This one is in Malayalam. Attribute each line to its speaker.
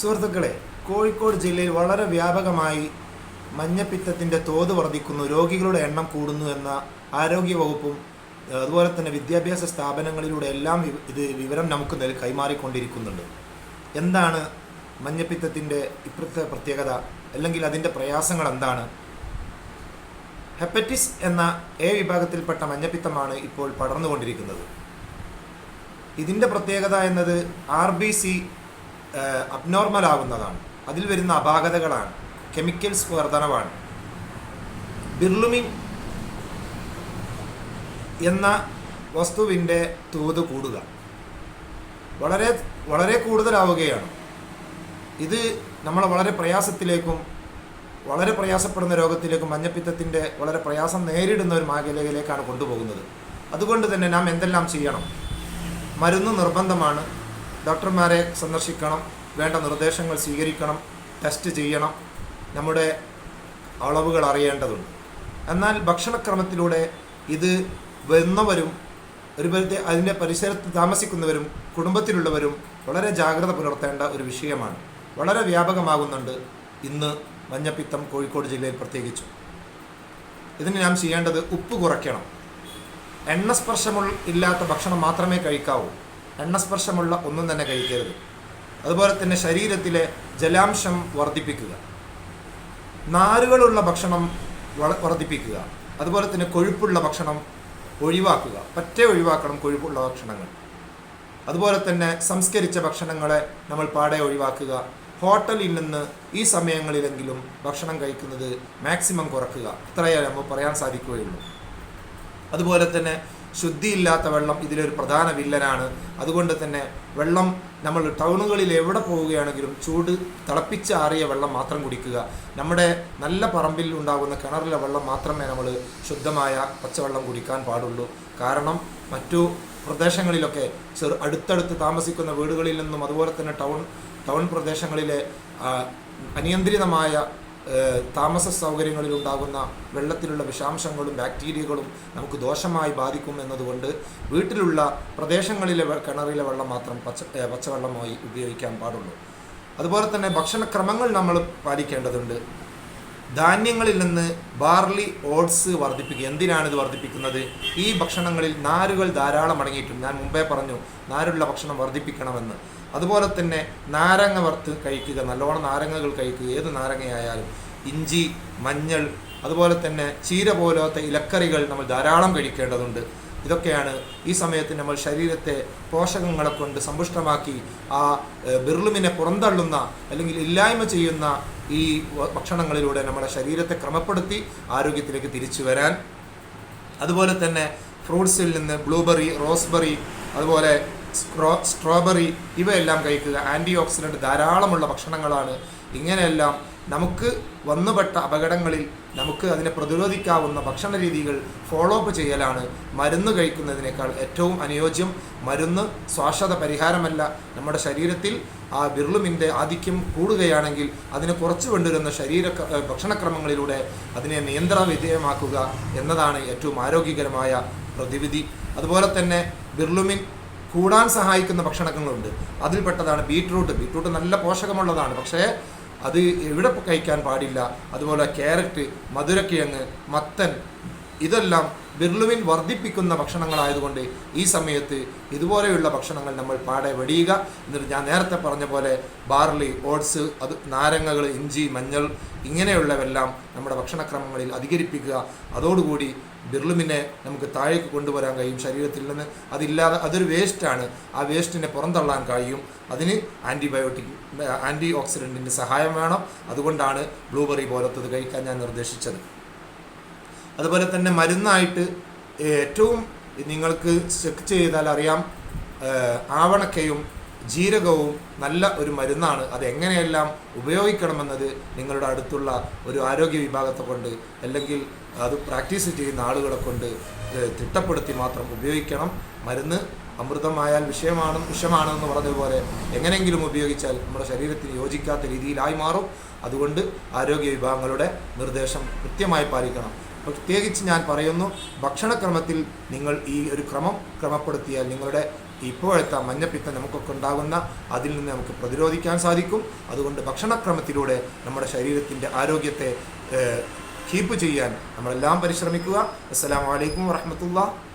Speaker 1: സുഹൃത്തുക്കളെ കോഴിക്കോട് ജില്ലയിൽ വളരെ വ്യാപകമായി മഞ്ഞപ്പിത്തത്തിന്റെ തോത് വർദ്ധിക്കുന്നു. രോഗികളുടെ എണ്ണം കൂടുന്നു എന്ന ആരോഗ്യ വകുപ്പും അതുപോലെ തന്നെ വിദ്യാഭ്യാസ സ്ഥാപനങ്ങളിലൂടെ എല്ലാം ഇത് വിവരം നമുക്ക് കൈമാറിക്കൊണ്ടിരിക്കുന്നുണ്ട്. എന്താണ് മഞ്ഞപ്പിത്തത്തിന്റെ ഇപ്പോഴത്തെ പ്രത്യേകത? അല്ലെങ്കിൽ അതിന്റെ പ്രയാസങ്ങൾ എന്താണ്? ഹെപ്പറ്റിസ് എന്ന എ വിഭാഗത്തിൽപ്പെട്ട മഞ്ഞപ്പിത്തമാണ് ഇപ്പോൾ പടർന്നുകൊണ്ടിരിക്കുന്നത്. ഇതിന്റെ പ്രത്യേകത എന്നത് ആർ ബി സി അബ്നോർമൽ ആകുന്നതാണ് അതിൽ വരുന്ന അപാകതകളാണ്. കെമിക്കൽസ് വർധനവാണ്. ബിർലുമിൻ എന്ന വസ്തുവിന്റെ തോത് കൂടുക. വളരെ വളരെ കൂടുതലാവുകയാണ്. ഇത് നമ്മളെ വളരെ പ്രയാസത്തിലേക്കും വളരെ പ്രയാസപ്പെടുന്ന രോഗത്തിലേക്കും മഞ്ഞപ്പിത്തത്തിന്റെ വളരെ പ്രയാസം നേരിടുന്ന ഒരു മേഖലയിലേക്കാണ് കൊണ്ടുപോകുന്നത്. അതുകൊണ്ട് തന്നെ നാം എന്തെല്ലാം ചെയ്യണം? മരുന്ന് നിർബന്ധമാണ്. ഡോക്ടർമാരെ സന്ദർശിക്കണം വേണ്ട നിർദ്ദേശങ്ങൾ സ്വീകരിക്കണം ടെസ്റ്റ് ചെയ്യണം. നമ്മുടെ അളവുകൾ അറിയേണ്ടതുണ്ട്. എന്നാൽ ഭക്ഷണക്രമത്തിലൂടെ ഇത് വന്നവരും ഒരു പരിധി അതിന്റെ പരിസരത്ത് താമസിക്കുന്നവരും കുടുംബത്തിലുള്ളവരും വളരെ ജാഗ്രത പുലർത്തേണ്ട ഒരു വിഷയമാണ്. വളരെ വ്യാപകമാകുന്നുണ്ട് ഇന്ന് മഞ്ഞപ്പിത്തം കോഴിക്കോട് ജില്ലയിൽ പ്രത്യേകിച്ചും. ഇതിന് നാം ചെയ്യേണ്ടത് ഉപ്പ് കുറയ്ക്കണം. എണ്ണസ്പർശമുള്ള ഇല്ലാത്ത ഭക്ഷണം മാത്രമേ കഴിക്കാവൂ. എണ്ണസ്പർശമുള്ള ഒന്നും തന്നെ കഴിക്കരുത്. അതുപോലെ തന്നെ ശരീരത്തിലെ ജലാംശം വർദ്ധിപ്പിക്കുക. നാരുകളുള്ള ഭക്ഷണം വർദ്ധിപ്പിക്കുക. അതുപോലെ തന്നെ കൊഴുപ്പുള്ള ഭക്ഷണം ഒഴിവാക്കുക. പറ്റേ ഒഴിവാക്കണം കൊഴുപ്പുള്ള ഭക്ഷണങ്ങൾ. അതുപോലെ തന്നെ സംസ്കരിച്ച ഭക്ഷണങ്ങളെ നമ്മൾ പാടെ ഒഴിവാക്കുക. ഹോട്ടലിൽ നിന്ന് ഈ സമയങ്ങളിലെങ്കിലും ഭക്ഷണം കഴിക്കുന്നത് മാക്സിമം കുറക്കുക. ഇത്രയേ നമ്മൾ പറയാൻ സാധിക്കുകയുള്ളൂ. അതുപോലെ തന്നെ ശുദ്ധിയില്ലാത്ത വെള്ളം ഇതിലൊരു പ്രധാന വില്ലനാണ്. അതുകൊണ്ട് തന്നെ വെള്ളം നമ്മൾ ടൗണുകളിൽ എവിടെ പോവുകയാണെങ്കിലും ചൂട് തിളപ്പിച്ചാറിയ വെള്ളം മാത്രം കുടിക്കുക. നമ്മുടെ നല്ല പറമ്പിൽ ഉണ്ടാകുന്ന കിണറിലെ വെള്ളം മാത്രമേ നമ്മൾ ശുദ്ധമായ പച്ചവെള്ളം കുടിക്കാൻ പാടുള്ളൂ. കാരണം മറ്റു പ്രദേശങ്ങളിലൊക്കെ ചെറു അടുത്തടുത്ത് താമസിക്കുന്ന വീടുകളിൽ നിന്നും അതുപോലെ തന്നെ ടൗൺ ടൗൺ പ്രദേശങ്ങളിലെ അനിയന്ത്രിതമായ താമസ സൗകര്യങ്ങളിൽ ഉണ്ടാകുന്ന വെള്ളത്തിലുള്ള വിഷാംശങ്ങളും ബാക്ടീരിയകളും നമുക്ക് ദോഷമായി ബാധിക്കും എന്നതുകൊണ്ട് വീട്ടിലുള്ള പ്രദേശങ്ങളിലെ കിണറിലെ വെള്ളം മാത്രം പച്ച പച്ചവെള്ളമായി ഉപയോഗിക്കാൻ പാടുള്ളൂ. അതുപോലെ തന്നെ ഭക്ഷണക്രമങ്ങൾ നമ്മൾ പാലിക്കേണ്ടതുണ്ട്. ധാന്യങ്ങളിൽ നിന്ന് ബാർലി ഓട്സ് വർദ്ധിപ്പിക്കുക. എന്തിനാണ് ഇത് വർദ്ധിപ്പിക്കുന്നത്? ഈ ഭക്ഷണങ്ങളിൽ നാരുകൾ ധാരാളം അടങ്ങിയിട്ടുണ്ട്. ഞാൻ മുമ്പേ പറഞ്ഞു നാരുള്ള ഭക്ഷണം വർദ്ധിപ്പിക്കണമെന്ന്. അതുപോലെ തന്നെ നാരങ്ങ വറുത്ത് കഴിക്കുക നല്ലോണം നാരങ്ങകൾ കഴിക്കുക ഏത് നാരങ്ങയായാലും. ഇഞ്ചി മഞ്ഞൾ അതുപോലെ തന്നെ ചീര പോലത്തെ ഇലക്കറികൾ നമ്മൾ ധാരാളം കഴിക്കേണ്ടതുണ്ട്. ഇതൊക്കെയാണ് ഈ സമയത്ത് നമ്മൾ ശരീരത്തെ പോഷകങ്ങളെ കൊണ്ട് സമ്പുഷ്ടമാക്കി ആ ബിർളുമിനെ പുറന്തള്ളുന്ന അല്ലെങ്കിൽ ഇല്ലായ്മ ചെയ്യുന്ന ഈ ഭക്ഷണങ്ങളിലൂടെ നമ്മുടെ ശരീരത്തെ ക്രമപ്പെടുത്തി ആരോഗ്യത്തിലേക്ക് തിരിച്ചു വരാൻ. അതുപോലെ തന്നെ ഫ്രൂട്ട്സിൽ നിന്ന് ബ്ലൂബെറി റോസ്ബെറി അതുപോലെ സ്ക്രോ സ്ട്രോബെറി ഇവയെല്ലാം കഴിക്കുക. ആന്റി ഓക്സിഡന്റ് ധാരാളമുള്ള ഭക്ഷണങ്ങളാണ്. ഇങ്ങനെയെല്ലാം നമുക്ക് വന്നുപെട്ട അപകടങ്ങളിൽ നമുക്ക് അതിനെ പ്രതിരോധിക്കാവുന്ന ഭക്ഷണ രീതികൾ ഫോളോ അപ്പ് ചെയ്യലാണ് മരുന്ന് കഴിക്കുന്നതിനേക്കാൾ ഏറ്റവും അനുയോജ്യം. മരുന്ന് ശ്വാസത പരിഹാരമല്ല. നമ്മുടെ ശരീരത്തിൽ ആ വിരളുമിന്റെ ആധിക്യം കൂടുകയാണെങ്കിൽ അതിനെ കുറച്ച് കൊണ്ടുവരുന്ന ശരീര ഭക്ഷണക്രമങ്ങളിലൂടെ അതിനെ നിയന്ത്രണ വിധേയമാക്കുക എന്നതാണ് ഏറ്റവും ആരോഗ്യകരമായ പ്രതിവിധി. അതുപോലെ തന്നെ ബിർളുമിൻ കൂടാൻ സഹായിക്കുന്ന ഭക്ഷണങ്ങളുണ്ട്. അതിൽപ്പെട്ടതാണ് ബീട്രൂട്ട്. ബീട്രൂട്ട് നല്ല പോഷകമുള്ളതാണ്. പക്ഷേ അത് എവിടെ കഴിക്കാൻ പാടില്ല. അതുപോലെ ക്യാരറ്റ് മധുരക്കിഴങ്ങ് മത്തൻ ഇതെല്ലാം ബിർലുവിൻ വർദ്ധിപ്പിക്കുന്ന ഭക്ഷണങ്ങളായതുകൊണ്ട് ഈ സമയത്ത് ഇതുപോലെയുള്ള ഭക്ഷണങ്ങൾ നമ്മൾ പാടെ വെടിയുക. എന്നിട്ട് ഞാൻ നേരത്തെ പറഞ്ഞ പോലെ ബാർലി ഓട്സ് അത് നാരങ്ങകൾ ഇഞ്ചി മഞ്ഞൾ ഇങ്ങനെയുള്ളവെല്ലാം നമ്മുടെ ഭക്ഷണക്രമങ്ങളിൽ അധികരിപ്പിക്കുക. അതോടുകൂടി ബിർലുമിനെ നമുക്ക് താഴേക്ക് കൊണ്ടുവരാൻ കഴിയും ശരീരത്തിൽ നിന്ന്. അതില്ലാതെ അതൊരു വേസ്റ്റാണ്. ആ വേസ്റ്റിനെ പുറന്തള്ളാൻ കഴിയും. അതിന് ആന്റിബയോട്ടിക് ആന്റി ഓക്സിഡന്റിന്റെ സഹായം വേണം. അതുകൊണ്ടാണ് ബ്ലൂബെറി പോലത്തത് കഴിക്കാൻ ഞാൻ നിർദ്ദേശിച്ചത്. അതുപോലെ തന്നെ മരുന്നായിട്ട് ഏറ്റവും നിങ്ങൾക്ക് ചെക്ക് ചെയ്താൽ അറിയാം ആവണക്കയും ജീരകവും നല്ല ഒരു മരുന്നാണ്. അത് എങ്ങനെയെല്ലാം ഉപയോഗിക്കണമെന്നത് നിങ്ങളുടെ അടുത്തുള്ള ഒരു ആരോഗ്യ വിഭാഗത്തെ കൊണ്ട് അല്ലെങ്കിൽ അത് പ്രാക്ടീസ് ചെയ്യുന്ന ആളുകളെ കൊണ്ട് തിട്ടപ്പെടുത്തി മാത്രം ഉപയോഗിക്കണം. മരുന്ന് അമൃതമായാൽ വിഷയമാണ് വിഷമാണെന്ന് പറഞ്ഞതുപോലെ എങ്ങനെയെങ്കിലും ഉപയോഗിച്ചാൽ നമ്മുടെ ശരീരത്തിന് യോജിക്കാത്ത രീതിയിലായി മാറും. അതുകൊണ്ട് ആരോഗ്യ വിഭാഗങ്ങളുടെ നിർദ്ദേശം കൃത്യമായി പാലിക്കണം. പ്രത്യേകിച്ച് ഞാൻ പറയുന്നു ഭക്ഷണക്രമത്തിൽ നിങ്ങൾ ഈ ഒരു ക്രമം ക്രമപ്പെടുത്തിയാൽ നിങ്ങളുടെ ഇപ്പോഴത്തെ മഞ്ഞപ്പിത്തം നമുക്കൊക്കെ ഉണ്ടാകുന്ന അതിൽ നിന്ന് നമുക്ക് പ്രതിരോധിക്കാൻ സാധിക്കും. അതുകൊണ്ട് ഭക്ഷണക്രമത്തിലൂടെ നമ്മുടെ ശരീരത്തിന്റെ ആരോഗ്യത്തെ കീപ്പ് ചെയ്യാൻ നമ്മളെല്ലാം പരിശ്രമിക്കുക. അസ്സലാമു അലൈക്കും വറഹമത്തുള്ള